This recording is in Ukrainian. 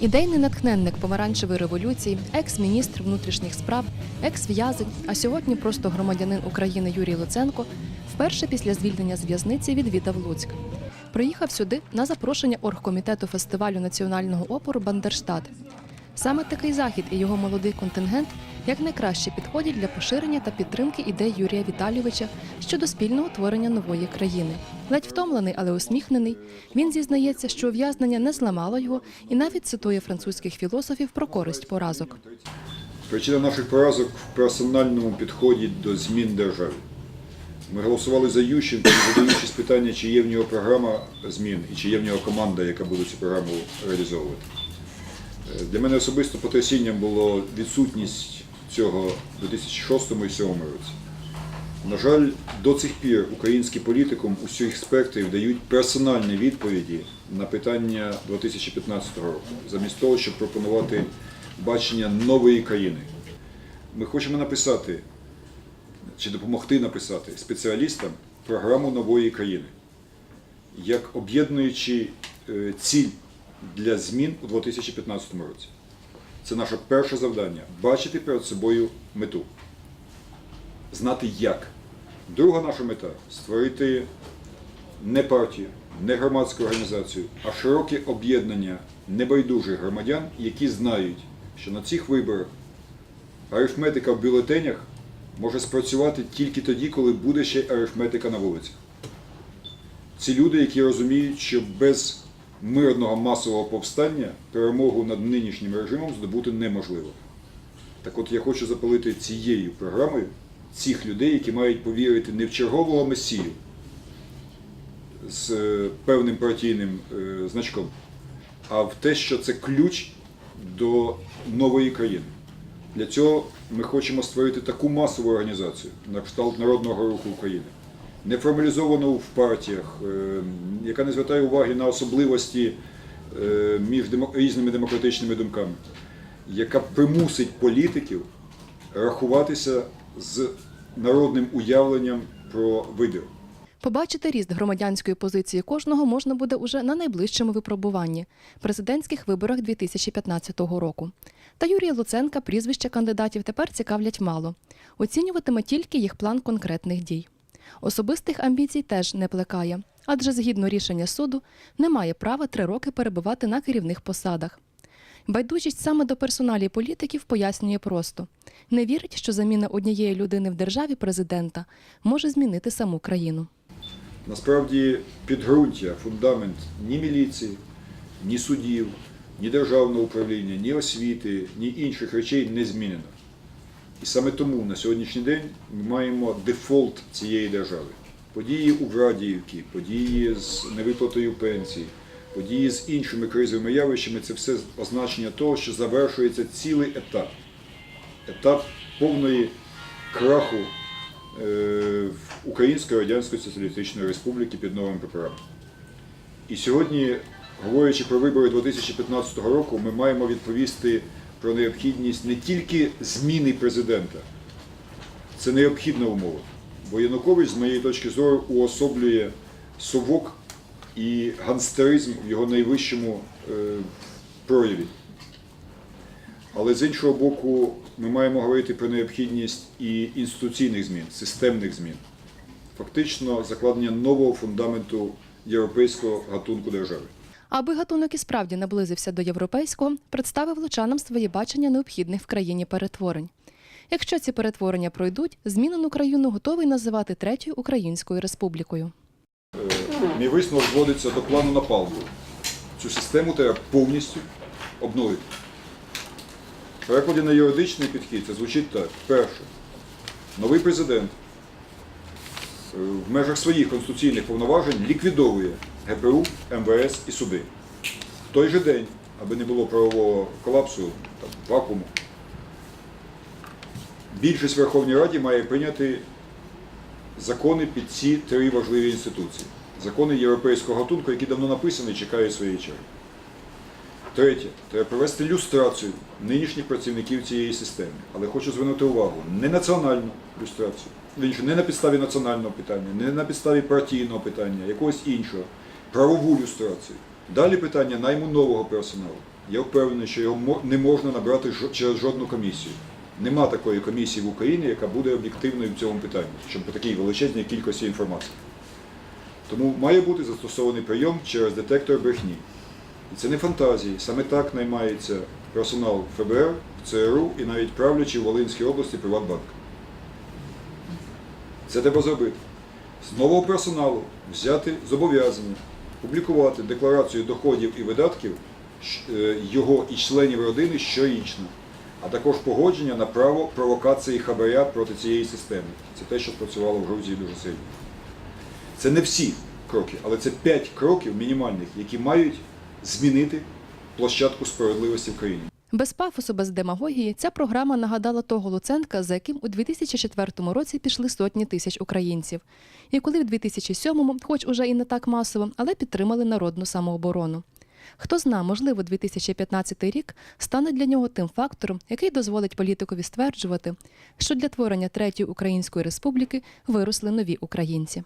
Ідейний натхненник помаранчевої революції, екс-міністр внутрішніх справ, екс-в'язень, а сьогодні просто громадянин України Юрій Луценко вперше після звільнення з в'язниці відвідав Луцьк. Приїхав сюди на запрошення оргкомітету фестивалю національного опору Бандерштат. Саме такий захід і його молодий контингент якнайкраще підходять для поширення та підтримки ідей Юрія Віталійовича щодо спільного творення нової країни. Ледь втомлений, але усміхнений, він зізнається, що ув'язнення не зламало його і навіть цитує французьких філософів про користь поразок. Причина наших поразок в персональному підході до змін держави. Ми голосували за Ющенка, не задаючись питання, чи є в нього програма змін і чи є в нього команда, яка буде цю програму реалізовувати. Е, Для мене особисто потрясінням було відсутність цього в 2006 і 2007 році. На жаль, до цих пір український політикум усіх спектрів дають персональні відповіді на питання 2015 року, замість того, щоб пропонувати бачення нової країни. Ми хочемо написати чи допомогти написати спеціалістам програму нової країни, як об'єднуючи е, ціль для змін у 2015 році. Це наше перше завдання бачити перед собою мету, знати як. Друга наша мета створити не партію, не громадську організацію, а широке об'єднання небайдужих громадян, які знають, що на цих виборах арифметика в бюлетенях може спрацювати тільки тоді, коли буде ще арифметика на вулицях. Ці люди, які розуміють, що без мирного масового повстання перемогу над нинішнім режимом здобути неможливо. Так от я хочу запалити цією програмою цих людей, які мають повірити не в чергового месію з е, певним партійним е, значком, а в те, що це ключ до нової країни. Для цього ми хочемо створити таку масову організацію на кшталт Народного руху України, не формалізовану в партіях, е, яка не звертає уваги на особливості е, між різними демократичними думками, яка примусить політиків рахуватися з народним уявленням про вибір. Побачити ріст громадянської позиції кожного можна буде уже на найближчому випробуванні президентських виборах 2015 року. Та Юрія Луценка прізвища кандидатів тепер цікавлять мало. Оцінюватиме тільки їх план конкретних дій. Особистих амбіцій теж не плекає, адже згідно рішення суду немає права три роки перебувати на керівних посадах. Байдужість саме до персоналі політиків пояснює просто: не вірить, що заміна однієї людини в державі президента може змінити саму країну. Насправді підґрунтя, фундамент ні міліції, ні судів, ні державного управління, ні освіти, ні інших речей не змінено. Саме тому на сьогоднішній день ми маємо дефолт цієї держави. Події у Врадіївці, події з невиплатою пенсій, події з іншими кризовими явищами це все означення того, що завершується цілий етап. Етап повної краху е, Української Радянської Соціалістичної Республіки під новими прапорами. І сьогодні, говорячи про вибори 2015 року, ми маємо відповісти про необхідність не тільки зміни президента, це необхідна умова. Бо Янукович, з моєї точки зору, уособлює совок і ганстеризм в його найвищому е, прояві. Але з іншого боку, ми маємо говорити про необхідність і інституційних змін, системних змін, фактично закладення нового фундаменту європейського гатунку держави. Аби гатунок і справді наблизився до європейського, представив лучанам своє бачення необхідних в країні перетворень. Якщо ці перетворення пройдуть, змінену країну готовий називати третьою українською республікою. Мій висновок зводиться до плану напалку. Цю систему треба повністю обновити. Перекладі на юридичний підхід це звучить так. Перше, новий президент е, в межах своїх конституційних повноважень ліквідовує ГПУ, МВС і суди. В той же день, аби не було правового колапсу, там, вакууму, більшість в Верховній Раді має прийняти закони під ці три важливі інституції. Закони європейського гатунку, які давно написані, чекають своєї черги. Третє, треба провести люстрацію нинішніх працівників цієї системи. Але хочу звернути увагу, не національну люстрацію, інше, не на підставі національного питання, не на підставі партійного питання, якогось іншого, правову люстрацію. Далі питання найму нового персоналу. Я впевнений, що його не можна набрати через жодну комісію. Нема такої комісії в Україні, яка буде об'єктивною в цьому питанні, щоб по такій величезній кількості інформації. Тому має бути застосований прийом через детектор брехні. І це не фантазії. Саме так наймається персонал ФБР, ЦРУ і навіть правлячий в Волинській області Приватбанк. Це треба зробити. З нового персоналу взяти зобов'язання, публікувати декларацію доходів і видатків е, його і членів родини щорічно, а також погодження на право провокації хабаря проти цієї системи. Це те, що спрацювало в Грузії дуже сильно. Це не всі кроки, але це п'ять кроків мінімальних, які мають змінити площадку справедливості в країні. Без пафосу, без демагогії, ця програма нагадала того Луценка, за яким у 2004 році пішли сотні тисяч українців. І коли в 2007-му, хоч уже і не так масово, але підтримали народну самооборону. Хто зна, можливо, 2015 рік стане для нього тим фактором, який дозволить політикові стверджувати, що для творення Третьої Української Республіки виросли нові українці.